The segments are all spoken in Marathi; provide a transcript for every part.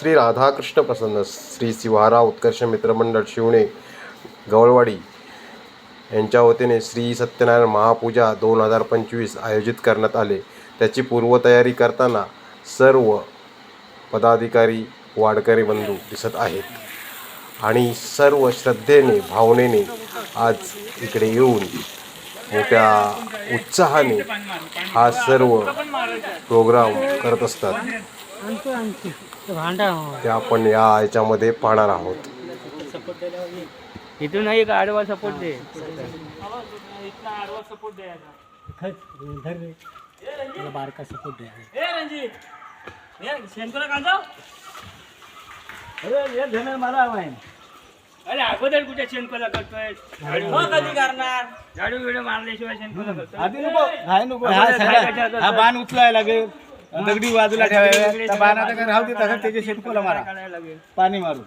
श्री राधाकृष्ण प्रसन्न श्री शिवाराव उत्कर्ष मित्रमंडळ शिवणे गवळवाडी यांच्या वतीने श्री सत्यनारायण महापूजा दोन हजार पंचवीस आयोजित करण्यात आले. त्याची पूर्वतयारी करताना सर्व पदाधिकारी वाडकरी बंधू दिसत आहेत आणि सर्व श्रद्धेने भावनेने आज इकडे येऊन मोठ्या उत्साहाने हा सर्व प्रोग्राम करत असतात. ते आपण या याच्यामध्ये पाहणार आहोत. इथून एक आडवा सपोर्ट दे. बारका सपोर्ट दे अरे मला अरे अगोदर कुठे शेणकोला करतोय? कधी करणार? झाडू बिडू मारल्याशिवाय शेणकोला करतोय? आधी नको घाई नको. अगोदर हा सगळा? हा बाण उचलायला लागेल. दगडी बाजूला ठेवायला. त्या बाणाचा काय राहू दे तसं त्याचे शेतकोला मारा. काढायला लागेल पाणी मारून.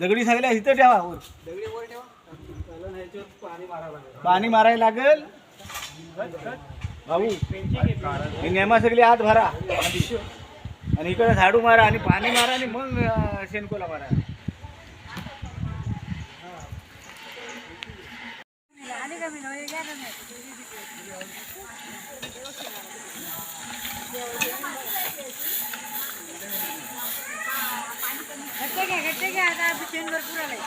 दगडी सगळ्या इथं ठेवा वर. पाणी मारायला लागेल. भाऊ हे नेमा सगळी आत भरा. आणि इकडे झाडू मारा आणि पाणी मारा आणि मग शेणकोला मारा. घट्टे घ्या घट्टे घ्या आता शेण भरपूर आलंय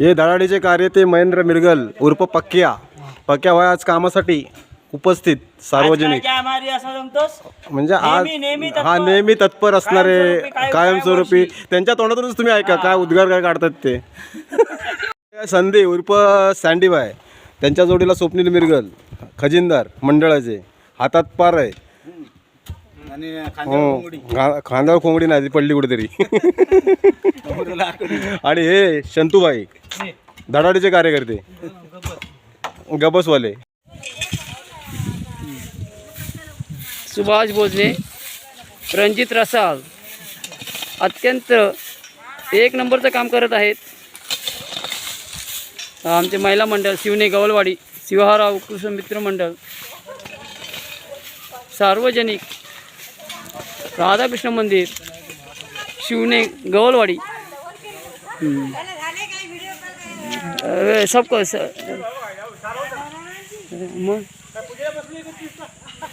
हे धडाडीचे कार्य ते महेंद्र मिरगल उर्फ पक्क्या पक्क्या वय आज कामासाठी उपस्थित सार्वजनिक. म्हणजे आज. हा नेहमी तत्पर असणारे कायमस्वरूपी, काय- कायमस्वरूपी त्यांच्या तोंडातूनच तुम्ही ऐका काय उद्गार काय काढतात ते. संधी उर्फ सँडीबाय त्यांच्या जोडीला स्वप्नील मिरगल खजिनदार मंडळाचे हातात पार आहे हो. खा- खांद्यावर कोंबडी नाही ती पडली कुठेतरी. आणि हे शंतूबाई धडाडीचे कार्यकर्ते. गबसवाले सुभाष भोजने रणजित रसाळ. अत्यंत एक नंबरचं काम करत आहेत. आमचे महिला मंडळ शिवने गवलवाडी शिवहाराव कृष्ण मित्र मंडळ. सार्वजनिक राधाकृष्ण मंदिर शिवने गवलवाडी. हम्म. स- मग?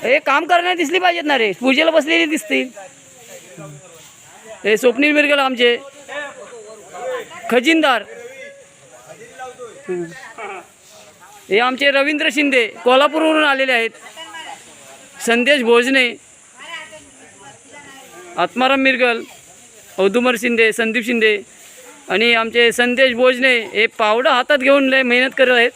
हे काम करणारी दिसली पाहिजेत ना रे. पूजेला बसलेली दिसतील. हे स्वप्नील मिरगल आमचे. खजिनदार. हे आमचे रवींद्र शिंदे कोल्हापूरवरून आलेले आहेत. संदेश भोजने. आत्माराम मिरगल औदुमर शिंदे संदीप शिंदे आणि आमचे संदेश भोजने हे पावडं हातात घेऊन लय मेहनत करत आहेत.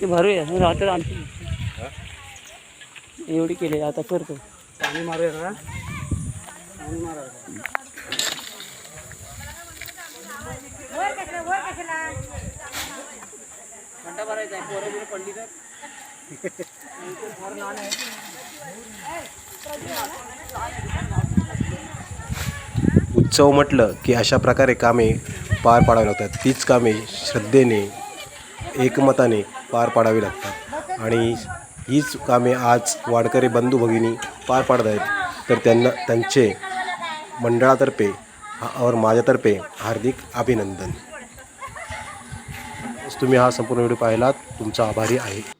ते भरूया. राहतात आमची. एवढी केली आता करतो. पाणी मारूया का भरायचा आहे पडली तर. उत्सव म्हटलं की अशा प्रकारे कामे पार पाडावी लागतात तीच कामे श्रद्धेने एकमताने पार पाडावी लागतात. आणि हीच कामे आज वाडकरी बंधू भगिनी पार पाडत आहेत तर त्यांना त्यांचे मंडळातर्फे और माझ्यातर्फे हार्दिक अभिनंदन. तुम्ही हा संपूर्ण व्हिडिओ पाहिलात. तुमचा आभारी आहे.